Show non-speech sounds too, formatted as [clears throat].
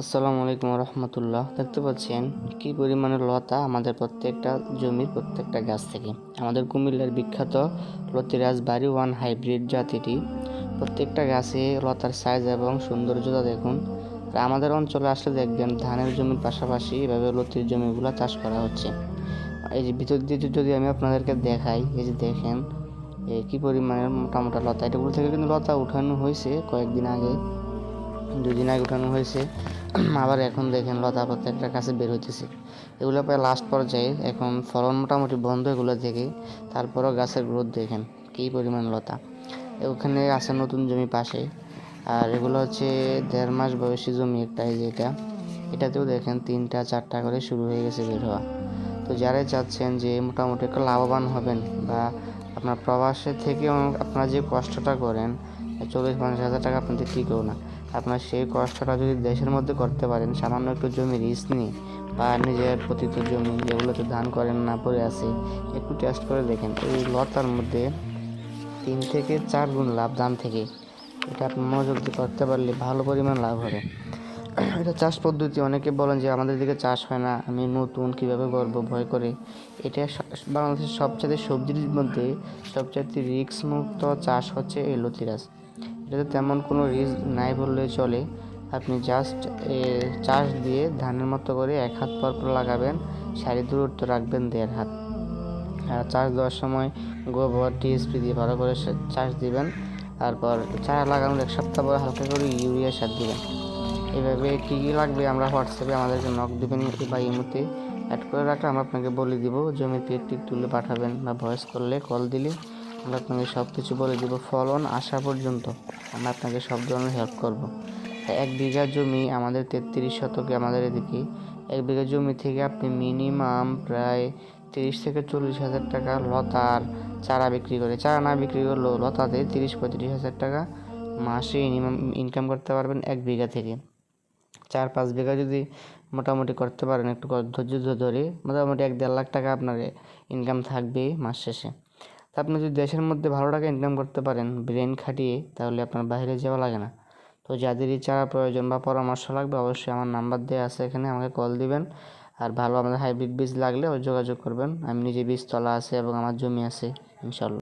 আসসালামু আলাইকুম রহমতুল্লাহ দেখতে পাচ্ছেন কি পরিমাণে লতা আমাদের প্রত্যেকটা জমির প্রত্যেকটা গাছ থেকে। আমাদের কুমিল্লার বিখ্যাত লতিরাজ বাড়ি ওয়ান হাইব্রিড জাতিটি। প্রত্যেকটা গাছে লতার সাইজ এবং সৌন্দর্যতা দেখুন। আর আমাদের অঞ্চলে আসলে দেখবেন ধানের জমির পাশাপাশি এভাবে লতির জমিগুলো চাষ করা হচ্ছে। এই যে ভিতর দিয়ে যদি আমি আপনাদেরকে দেখাই, এই যে দেখেন কি পরিমাণের মোটা মোটা লতা। এটাগুলো থেকে কিন্তু লতা উঠানো হয়েছে কয়েকদিন আগে। দুদিন আগে উঠানো হয়েছে। [clears throat] আবার এখন দেখেন লতা প্রত্যেকটা কাছে বের হইতেছে। এগুলো প্রায় লাস্ট পর্যায়ে। এখন ফলন মোটামুটি বন্ধ এগুলো থেকে তারপরও গাছের গ্রোথ দেখেন কী পরিমাণ লতা। ওখানে আছে নতুন জমি পাশে। আর এগুলো হচ্ছে দেড় মাস বয়সী জমি একটা, এই যে এটা। এটাতেও দেখেন তিনটা, চারটা করে শুরু হয়ে গেছে বের হওয়া। তো যারাই চাচ্ছেন যে মোটামুটি একটু লাভবান হবেন বা আপনার প্রবাসে থেকে আপনারা যে কষ্টটা করেন, চল্লিশ, পঞ্চাশ হাজার টাকা আপনাদের টিকেও না। আপনার সেই কষ্টটা যদি দেশের মধ্যে করতে পারেন, সামান্য একটু জমি রিস্ক নিয়ে বা নিজের পতিত জমি যেগুলোতে ধান করেন না পড়ে আছে, একটু টেস্ট করে দেখেন। এই লতার মধ্যে তিন থেকে চার গুণ লাভ ধান থেকে। এটা আপনি মনোযোগ দিয়ে করতে পারলে ভালো পরিমাণ লাভ হবে। এটা চাষ পদ্ধতি, অনেকে বলেন যে আমাদের দিকে চাষ হয় না, আমি নতুন কীভাবে করব ভয় করে। এটা বাংলাদেশের সবচেয়ে সবজির মধ্যে সবচাইতে রিস্ক মুক্ত চাষ হচ্ছে এই লতিরাজ। এটাতে তেমন কোনো রিস্ক নাই বললে চলে। আপনি জাস্ট চাষ দিয়ে ধানের মতো করে এক হাত পর পর লাগাবেন, সারি দূরত্ব রাখবেন দেড় হাত। আর চাষ দেওয়ার সময় গোবর টিএসপি দিয়ে ভালো করে চাষ দিবেন। তারপর চারা লাগানোর এক সপ্তাহ পরে হালকা করে ইউরিয়া সার দিবেন। এভাবে কী কী লাগবে আমরা হোয়াটসঅ্যাপে আমাদেরকে নক দেবেন বা ইমোতে অ্যাড করে রাখলে আমরা আপনাকে বলে দিব জমির পিক টিক তুলে পাঠাবেন বা ভয়েস করলে কল দিলে। আমরা আপনাকে সব কিছু বলে দেবো ফলন আসা পর্যন্ত। আমরা আপনাকে সব ধরনের হেল্প করব। এক বিঘা জমি আমাদের তেত্রিশ শতকে আমাদের এদিকে, এক বিঘা জমি থেকে আপনি মিনিমাম প্রায় তিরিশ থেকে চল্লিশ হাজার টাকা লতার চারা বিক্রি করে, চারা না বিক্রি করলেও লতাতে তিরিশ পঁয়ত্রিশ হাজার টাকা মাসে মিনিমাম ইনকাম করতে পারবেন এক বিঘা থেকে। চার পাঁচ বিঘা যদি মোটামুটি করতে পারেন একটু ধৈর্য ধরে, মোটামুটি এক দেড় লাখ টাকা আপনার ইনকাম থাকবে মাস শেষে। তা আপনি যদি দেশের মধ্যে ভালো টাকা ইনকাম করতে পারেন ব্রেন খাটিয়ে, তাহলে আপনার বাইরে যাওয়া লাগে না। তো যাদেরই চারা প্রয়োজন বা পরামর্শ লাগবে, অবশ্যই আমার নাম্বার দেওয়া আছে এখানে, আমাকে কল দিবেন। আর ভালো আমাদের হাইব্রিড বীজ লাগলে যোগাযোগ করবেন। আমি নিজে বীজ তলা আছে এবং আমার জমি আছে, ইনশাল্লাহ।